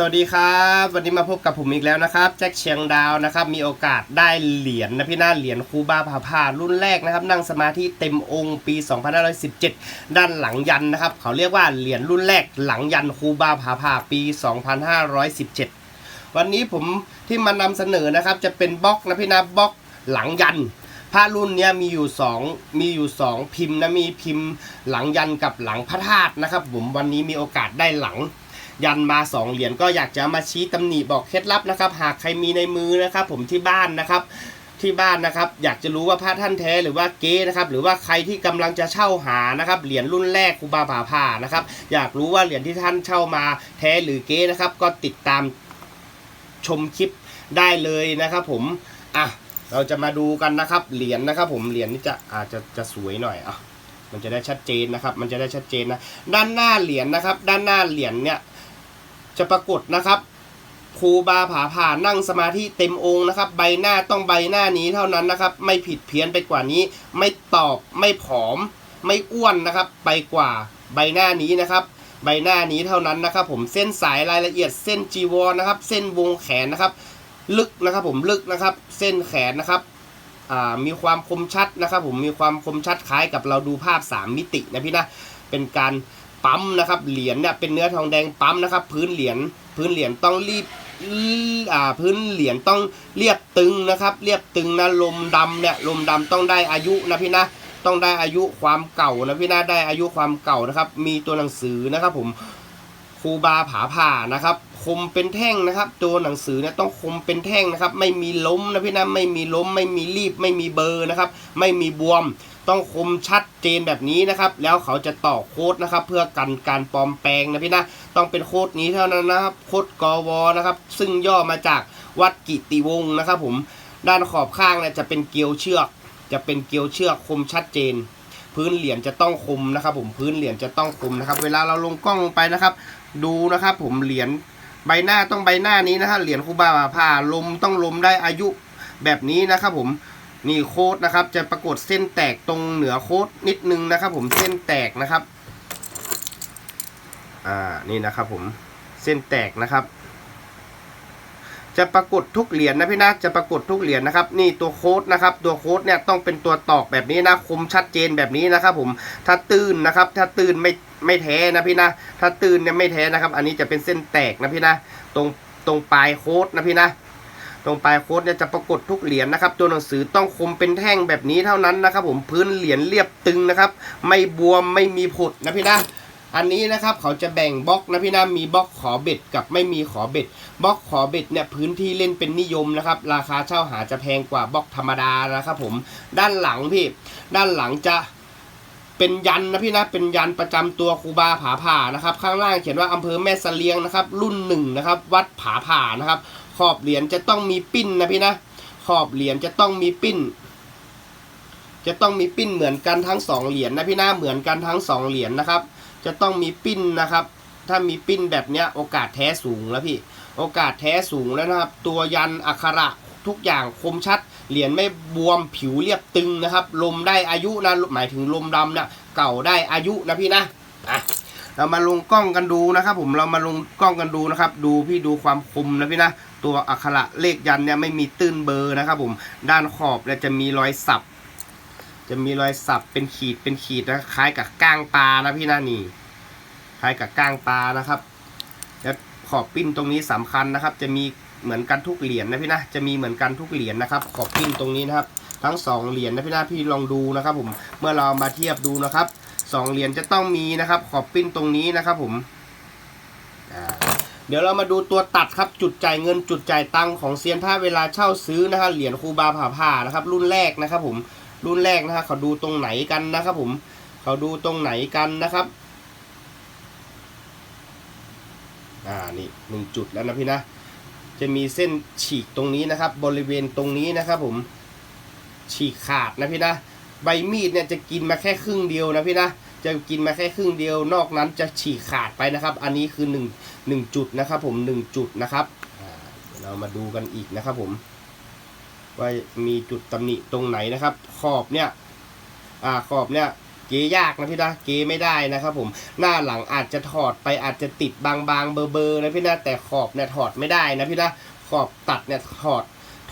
สวัสดีครับ วันนี้มาพบกับผมอีกแล้วนะครับแจ็คเชียงดาวนะครับ มีโอกาสได้เหรียญนะพี่หน้าเหรียญคูบาผาผ่ารุ่นแรกนะครับ นั่งสมาธิเต็มองค์ปี 2517 ด้านหลังยันนะครับ เขาเรียกว่าเหรียญรุ่นแรกหลังยันคูบาผาผ่าปี 2517 วันนี้ผมที่มานำเสนอนะครับ จะเป็นบล็อกนะพี่นะบล็อกหลังยันพระรุ่นเนี้ยมีอยู่สองมีอยู่สองพิมพ์นะมีพิมพ์หลังยันกับหลังพระธาตุนะครับ ผมวันนี้มีโอกาสได้หลัง ยันมาสองเหรียญก็อยากจะมาชี้ตำหนิบอกเคล็ดลับนะครับ หากใครมีในมือนะครับ ผมที่บ้านนะครับที่บ้านนะครับอยากจะรู้ว่าพระท่านแท้หรือว่าเก๊นะครับหรือว่าใครที่กำลังจะเช่าหานะครับเหรียญรุ่นแรกครูบาผาผ่านะครับอยากรู้ว่าเหรียญที่ท่านเช่ามาแท้หรือเก๊นะครับ ก็ติดตามชมคลิปได้เลยนะครับ ผมอะเราจะมาดูกันนะครับเหรียญนะครับ ผมเหรียญนี่จะอาจจะจะสวยหน่อยอะมันจะได้ชัดเจนนะครับ มันจะได้ชัดเจนนะด้านหน้าเหรียญนะครับ ด้านหน้าเหรียญเนี่ย จะปรากฏนะครับครูบาผาผ่านั่งสมาธิเต็มองค์นะครับ ใบหน้าต้องใบหน้านี้เท่านั้นนะครับ ไม่ผิดเพี้ยนไปกว่านี้ ไม่ตอบไม่ผอม ไม่อ้วนนะครับ ไปกว่าใบหน้านี้นะครับ ใบหน้านี้เท่านั้นนะครับ ผมเส้นสายรายละเอียดเส้นจีวรนะครับ เส้นวงแขนนะครับ ลึกนะครับ ผมลึกนะครับ เส้นแขนนะครับมีความคมชัดนะครับ ผมมีความคมชัดคล้ายกับเราดูภาพ 3 มิตินะพี่นะเป็นการ ปั๊มนะครับเหรียญเนี่ยเป็นเนื้อทองแดงปั๊มนะครับ พื้นเหรียญพื้นเหรียญต้องรีบอ่าพื้นเหรียญต้องเรียบตึงนะครับ เรียบตึงนะลมดำเนี่ยลมดำต้องได้อายุนะพี่นะต้องได้อายุความเก่านะพี่นะได้อายุความเก่านะครับ มีตัวหนังสือนะครับผม ครูบาผาผ่านะครับ คมเป็นแท่งนะครับตัวหนังสือเนี่ยต้องคมเป็นแท่งนะครับ ไม่มีล้มนะพี่นะไม่มีล้ม ไม่มีรีบ ไม่มีเบอร์นะครับ ไม่มีบวม ต้องคมชัดเจนแบบนี้นะครับ แล้วเขาจะต่อโค้ดนะครับ เพื่อกันการปลอมแปลงนะพี่นะต้องเป็นโค้ดนี้เท่านั้นนะครับ โค้ดกวนะครับ ซึ่งย่อมาจากวัดกิติวงศ์นะครับ ผมด้านขอบข้างเนี่ยจะเป็นเกลียวเชือก จะเป็นเกลียวเชือกคมชัดเจน พื้นเหรียญจะต้องคมนะครับ ผมพื้นเหรียญจะต้องคมนะครับ เวลาเราลงกล้องลงไปนะครับ ดูนะครับ ผมเหรียญใบหน้าต้องใบหน้านี้นะครับเหรียญคูบาผ่าลมต้องลมได้อายุแบบนี้นะครับ ผมนี่โค้ดนะครับ จะปรากฏเส้นแตกตรงเหนือโค้ดนิดนึงนะครับ ผมเส้นแตกนะครับ อ่านี่นะครับ ผมเส้นแตกนะครับ จะปรากฏทุกเหรียญนะพี่นะจะปรากฏทุกเหรียญนะครับ นี่ตัวโค้ดนะครับ ตัวโค้ดเนี่ยต้องเป็นตัวตอกแบบนี้นะคมชัดเจนแบบนี้นะครับ ผมถ้าตื้นนะครับ ถ้าตื้นไม่ไม่แท้นะพี่นะถ้าตื้นเนี่ยไม่แท้นะครับ อันนี้จะเป็นเส้นแตกนะพี่นะตรงตรงปลายโค้ดนะพี่นะตรงปลายโค้ดเนี่ยจะปรากฏทุกเหรียญนะครับ ตัวหนังสือต้องคมเป็นแท่งแบบนี้เท่านั้นนะครับ ผมพื้นเหรียญเรียบตึงนะครับ ไม่บวมไม่มีผดนะพี่นะ อันนี้นะครับเขาจะแบ่งบล็อกนะพี่นะมีบล็อกขอเบ็ดกับไม่มีขอเบ็ดบล็อกขอเบ็ดเนี่ยพื้นที่เล่นเป็นนิยมนะครับราคาเช่าหาจะแพงกว่าบล็อกธรรมดานะครับผมด้านหลังพี่ ด้านหลังจะเป็นยันนะพี่นะเป็นยันประจำตัวครูบาผาผ่านะครับ ข้างล่างเขียนว่าอำเภอแม่สเสลียงนะครับ รุ่นหนึ่งนะครับ วัดผาผ่านะครับ ขอบเหรียญจะต้องมีปิ้นนะพี่นะขอบเหรียญจะต้องมีปิ้น จะต้องมีปิ้นเหมือนกันทั้งสองเหรียญนะพี่นะเหมือนกันทั้งสองเหรียญนะครับ จะต้องมีปิ้นนะครับ ถ้ามีปิ้นแบบเนี้ยโอกาสแท้สูงแล้วพี่ โอกาสแท้สูงแล้วนะครับ ตัวยันอักขระทุกอย่างคมชัด เหรียญไม่บวมผิวเรียบตึงนะครับ ลมได้อายุนะหมายถึงลมดำนะเก่าได้อายุนะพี่นะอะเรามาลงกล้องกันดูนะครับ ผมเรามาลงกล้องกันดูนะครับ ดูพี่ดูความคมนะพี่นะตัวอักขระเลขยันเนี่ยไม่มีตื้นเบอร์นะครับ ผมด้านขอบเนี่ยจะมีรอยสับ จะมีรอยสับเป็นขีดเป็นขีดนะคล้ายกับก้างปลานะพี่นะนี่คล้ายกับก้างปลานะครับแล้วขอบปิ้นตรงนี้สำคัญนะครับ จะมีเหมือนกันทุกเหรียญนะพี่นะจะมีเหมือนกันทุกเหรียญนะครับ ขอบปิ้นตรงนี้นะครับ ทั้งสองเหรียญนะพี่นะพี่ลองดูนะครับ ผมเมื่อเรามาเทียบดูนะครับสองเหรียญจะต้องมีนะครับ ขอบปิ้นตรงนี้นะครับ ผมเดี๋ยวเรามาดูตัวตัดครับจุดจ่ายเงินจุดจ่ายตังของเซียนผ้าเวลาเช่าซื้อนะครับเหรียญครูบาผ่าผ่านะครับ รุ่นแรกนะครับ ผม รุ่นแรกนะครับเขาดูตรงไหนกันนะครับผมเขาดูตรงไหนกันนะครับ อ่านี่หนึ่งจุดแล้วนะพี่นะจะมีเส้นฉีกตรงนี้นะครับ บริเวณตรงนี้นะครับผมฉีกขาดนะพี่นะใบมีดเนี่ยจะกินมาแค่ครึ่งเดียวนะพี่นะจะกินมาแค่ครึ่งเดียวนอกนั้นจะฉีกขาดไปนะครับ อันนี้คือหนึ่งหนึ่งจุดนะครับ ผมหนึ่งจุดนะครับเดี๋ยวเรามาดูกันอีกนะครับผม ว่ามีจุดตำหนิตรงไหนนะครับ ขอบเนี่ยอ่าขอบเนี่ยเกยากนะพี่นะเกไม่ได้นะครับผมหน้าหลังอาจจะถอดไปอาจจะติดบางๆเบอร์ๆนะพี่นะแต่ขอบเนี่ยถอดไม่ได้นะพี่นะขอบตัดเนี่ยถอด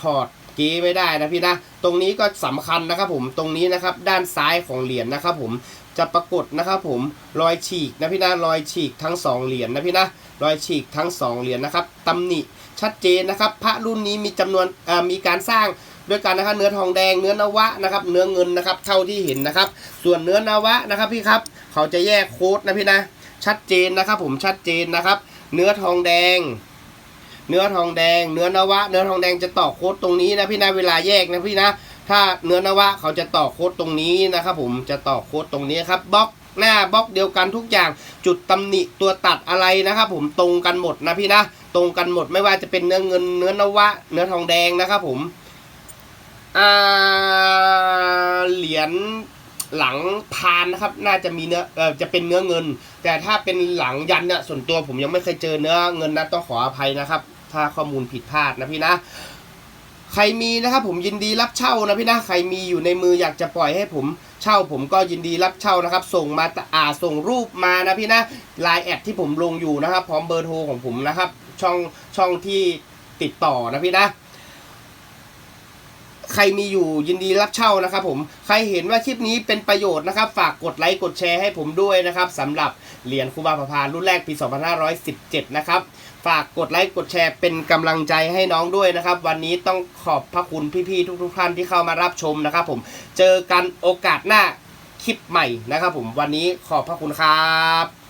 ถอดเกไม่ได้นะพี่นะตรงนี้ก็สำคัญนะครับผมตรงนี้นะครับด้านซ้ายของเหรียญนะครับผม จะปรากฏนะครับผมรอยฉีกนะพี่นะรอยฉีกทั้งสองเหรียญนะพี่นะรอยฉีกทั้งสองเหรียญนะครับตำหนิชัดเจนนะครับ พระรุ่นนี้มีจำนวนมีการสร้างด้วยกันนะครับเนื้อทองแดงเนื้อนวะนะครับ เนื้อเงินนะครับเท่าที่เห็นนะครับ ส่วนเนื้อนวะนะครับพี่ครับ เขาจะแยกโค้ดนะพี่นะ ชัดเจนนะครับผมชัดเจนนะครับ เนื้อทองแดง เนื้อทองแดง เนื้อนวะ เนื้อทองแดงจะต่อโค้ดตรงนี้นะพี่นะเวลาแยกนะพี่นะ ถ้าเนื้อนวะเขาจะต่อโค้ดตรงนี้นะครับผมจะต่อโค้ดตรงนี้ครับบล็อกหน้าบล็อกเดียวกันทุกอย่างจุดตำหนิตัวตัดอะไรนะครับผมตรงกันหมดนะพี่นะตรงกันหมดไม่ว่าจะเป็นเนื้อเงินเนื้อนวะ เนื้อทองแดงนะครับผมเหรียญหลังพานนะครับ น่าจะมีเนื้อเออจะเป็นเนื้อเงิน แต่ถ้าเป็นหลังยันเนี่ยส่วนตัวผมยังไม่เคยเจอเนื้อเงินนะต้องขออภัยนะครับ ถ้าข้อมูลผิดพลาดนะพี่นะ ใครมีนะครับผมยินดีรับเช่านะพี่นะใครมีอยู่ในมืออยากจะปล่อยให้ผมเช่าผมก็ยินดีรับเช่านะครับ ส่งมาอ่าส่งรูปมานะพี่นะไลน์แอดที่ผมลงอยู่นะครับ พร้อมเบอร์โทรของผมนะครับ ช่องช่องที่ติดต่อนะพี่นะ ใครมีอยู่ยินดีรับเช่านะครับผมใครเห็นว่าคลิปนี้เป็นประโยชน์นะครับ ฝากกดไลค์กดแชร์ให้ผมด้วยนะครับสำหรับเหรียญครูบาประพารุ่นแรกปี 2517 นะครับฝากกดไลค์กดแชร์เป็นกำลังใจให้น้องด้วยนะครับ วันนี้ต้องขอบพระคุณพี่ๆทุกๆท่านที่เข้ามารับชมนะครับ ผมเจอกันโอกาสหน้าคลิปใหม่นะครับ ผมวันนี้ขอบพระคุณครับ